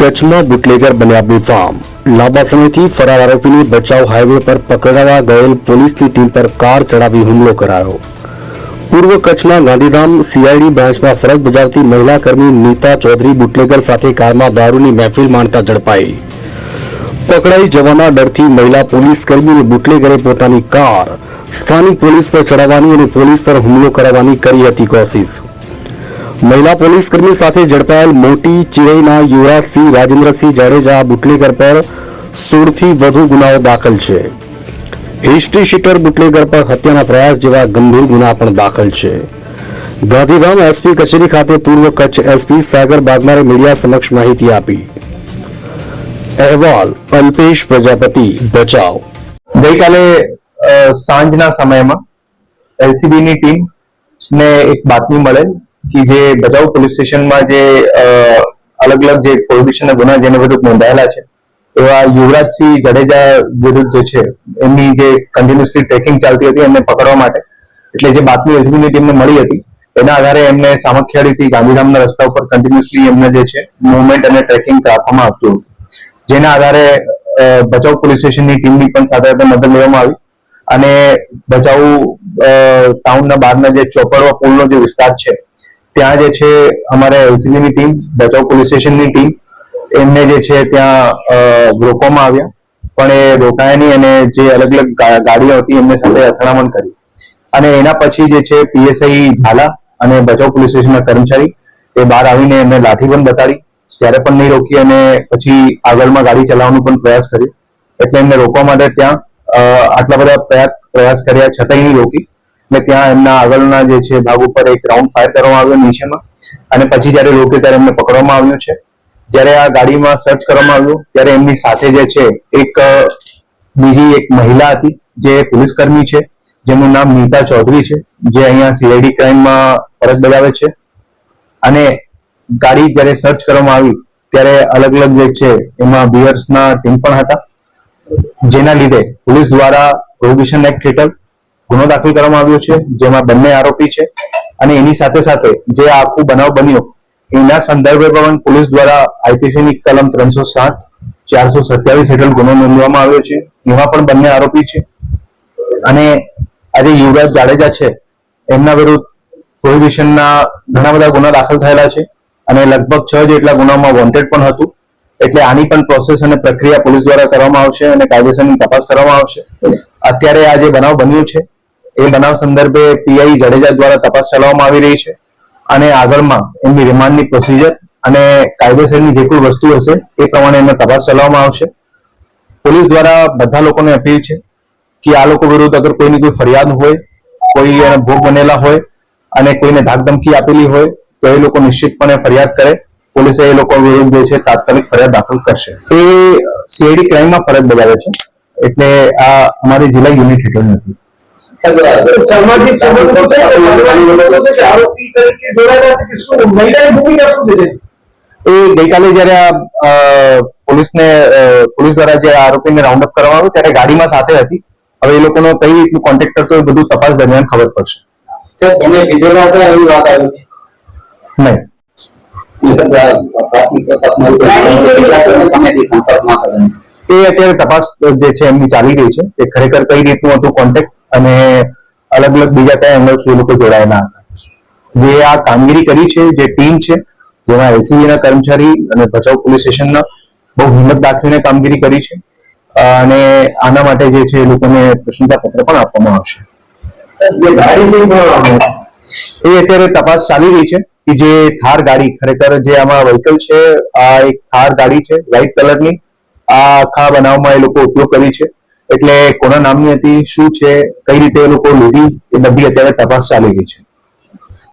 કચ્છમાં બુટલેગર બન્યા બેફામ લાંબા સમયથી ફરાર આરોપીને બચાવ હાઈવે પર પકડાવા ગયેલ પોલીસની ટીમ પર કાર ચડાવી હુમલો કરાયો. પૂર્વ કચ્છના ગાંધીધામ સીઆઈડી બ્રાન્ચમાં ફરજ બજાવતી મહિલા કર્મી નીતા ચૌધરી બુટલેગર સાથે કારમાં દારૂની મહેફિલ માણતા ઝડપાઈ. પકડાઈ જવાના ડરથી મહિલા પોલીસ કર્મીને બુટલેગરે પોતાની કાર સ્થાનિક પોલીસ પર ચડાવવાની અને પોલીસ પર હુમલો કરાવવાની કરી હતી કોશિશ. મહિલા પોલીસકર્મી સાથે ઝડપાયેલ મોટી ચિરઈના યુવરાજસિંહ રાજેન્દ્રસિંહ જાડેજા બુટલેગર પર સોળથી વધુ ગુનાઓ દાખલ છે. હિસ્ટ્રી શીટર બુટલેગર પર હત્યાના પ્રયાસ જેવા ગંભીર ગુના પણ દાખલ છે. ગાંધીધામ એસપી કચેરી ખાતે પૂર્વ કચ્છ એસપી સાગર બાગમારે મીડિયા સમક્ષ માહિતી આપી. અહેવાલ, અલ્પેશ પ્રજાપતિ બચાવ ગઈકાલે સાંજના સમયમાં એલસીબીની ટીમ ને એક બાતમી મળેલ. કે જે ભચાઉ પોલીસ સ્ટેશનમાં જે અલગ અલગ જે પ્રોહિબિશનના ગુના જેને વિરુદ્ધ નોંધાયેલા છે, એવા યુવરાજસિંહ જાડેજા વિરુદ્ધ છે, એમની જે કન્ટિન્યુઅસલી ટ્રેકિંગ ચાલતી હતી એમને પકડવા માટે, એટલે જે બાતમી એસબીની ટીમને મળી હતી, એના આધારે એમને સામખિયાળીથી ગાંધીધામના રસ્તા ઉપર કન્ટિન્યુઅસલી એમને જે છે મુવમેન્ટ અને ટ્રેકિંગ રાખવામાં આવતું હતું. જેના આધારે ભચાઉ પોલીસ સ્ટેશનની ટીમની પણ સાથે સાથે મદદ લેવામાં આવી અને ભચાઉ ટાઉનના બહારના જે ચોપડવા પુલનો જે વિસ્તાર છે ત્યાં જે છે અમારે એલસીબીની ટીમ ભચાઉ પોલીસ સ્ટેશનની ટીમ, એમને જે છે ત્યાં રોકવામાં આવ્યા. પણ એ રોકાયા નહીં અને જે અલગ અલગ ગાડીઓ હતી એમને સાથે અથડામણ કરી. અને એના પછી જે છે પીએસઆઈ ઝાલા અને ભચાઉ પોલીસ સ્ટેશનના કર્મચારી, એ બહાર આવીને એમને લાઠી પણ બતાડી. ત્યારે પણ નહીં રોકી અને પછી આગળમાં ગાડી ચલાવવાનો પણ પ્રયાસ કર્યો. એટલે એમને રોકવા માટે ત્યાં આટલા બધા પ્રયાસ કર્યા, છતાંય નહીં રોકી. એટલે ત્યાં એમના આગળના જે છે, ભાગ ઉપર એક રાઉન્ડ ફાયર કરવામાં આવ્યો નીચેમાં. અને પછી જ્યારે રોકે ત્યારે એમને પકડવામાં આવ્યો છે. જ્યારે આ ગાડીમાં સર્ચ કરવામાં આવ્યું, ત્યારે એમની સાથે જે છે, એક બીજી એક મહિલા હતી, જે પોલીસ કર્મી છે, જેનું નામ નીતા ચૌધરી છે, જે અહીંયા સીઆઈડી ક્રાઇમમાં ફરજ બજાવે છે. અને ગાડી જ્યારે સર્ચ કરવામાં આવી, ત્યારે અલગ અલગ જે છે, એમાં બિયર્સના ટીમ પણ હતા. જેના લીધે પોલીસ દ્વારા પ્રોહિબિશન એક્ટ હેઠળ ગુનો દાખલ કરવામાં આવ્યો છે, જેમાં બંને આરોપી છે અને એની સાથે સાથે જે આખું બનાવ બન્યો, એના સંદર્ભે પણ પોલીસ દ્વારા આઈપીસી ની કલમ ત્રણસો સાત, ચારસો સત્યાવીસ હેઠળ ગુનો નોંધવામાં આવ્યો છે. એમાં પણ બંને આરોપી છે. અને આજે યુવરાજ જાડેજા છે, એમના વિરુદ્ધ પ્રોહિબિશનના ઘણા બધા ગુના દાખલ થયેલા છે અને લગભગ છ જેટલા ગુનામાં વોન્ટેડ પણ હતું. એટલે આની પણ પ્રોસેસ અને પ્રક્રિયા પોલીસ દ્વારા કરવામાં આવશે અને કાયદેસરની તપાસ કરવામાં આવશે. અત્યારે આ જે બનાવ બન્યો છે એ બનાવ સંદર્ભે પીઆઈ જાડેજા દ્વારા તપાસ ચલાવવામાં આવી રહી છે અને આગળમાં એમની રિમાન્ડની પ્રોસિજર અને કાયદેસરની જે કોઈ વસ્તુ હશે એ પ્રમાણે એમને તપાસ ચલાવવામાં આવશે. પોલીસ દ્વારા બધા લોકોને અપીલ છે કે આ લોકો વિરુદ્ધ અગર કોઈની કોઈ ફરિયાદ હોય, કોઈ એને ભોગ બનેલા હોય અને કોઈને ધાકધમકી આપેલી હોય, તો એ લોકો નિશ્ચિતપણે ફરિયાદ કરે. પોલીસે એ લોકો વિરુદ્ધ જે છે તાત્કાલિક ફરિયાદ દાખલ કરશે. એ સીઆઈડી ક્રાઇમમાં ફરજ બજાવે છે. એટલે આ અમારી જિલ્લા યુનિટ હેઠળ નથી. સામાજિક આરોપી તરીકે જોડાયેલા છે કે શું? મહિલાની ભૂમિકા શું છે એ ગઈકાલે જયારે પોલીસને પોલીસ દ્વારા જે આરોપીને રાઉન્ડ અપ કરવામાં આવ્યું ત્યારે ગાડીમાં સાથે હતી. હવે એ લોકોનો કઈ રીતનું કોન્ટેક્ટ કરતો એ બધું તપાસ દરમિયાન ખબર પડશે. નહીં. એ અત્યારે તપાસ જે છે એમની ચાલી રહી છે. એ ખરેખર કઈ રીતનું હતું કોન્ટેક્ટ અને અલગ અલગ બીજા કયા એંગલથી એ લોકો જોડાયેલા હતા. જે આ કામગીરી કરી છે જે ટીમ છે જેમાં એલસીબીના કર્મચારી અને ભચાઉ પોલીસ સ્ટેશનના બહુ હિંમત દાખવીને કામગીરી કરી છે. અને આના માટે જે છે એ લોકોને પ્રશંસા પત્ર પણ આપવામાં આવશે. જે ગાડી છે એ અત્યારે તપાસ ચાલી રહી છે કે જે થાર ગાડી ખરેખર જે આમાં વ્હીકલ છે આ એક થાર ગાડી છે વ્હાઇટ કલરની આ આખા બનાવમાં એ લોકો ઉપયોગ કરી છે. એટલે કોના નામની હતી, શું છે, કઈ રીતે એ લોકો લીધી, એ બધી અત્યારે તપાસ ચાલી રહી છે.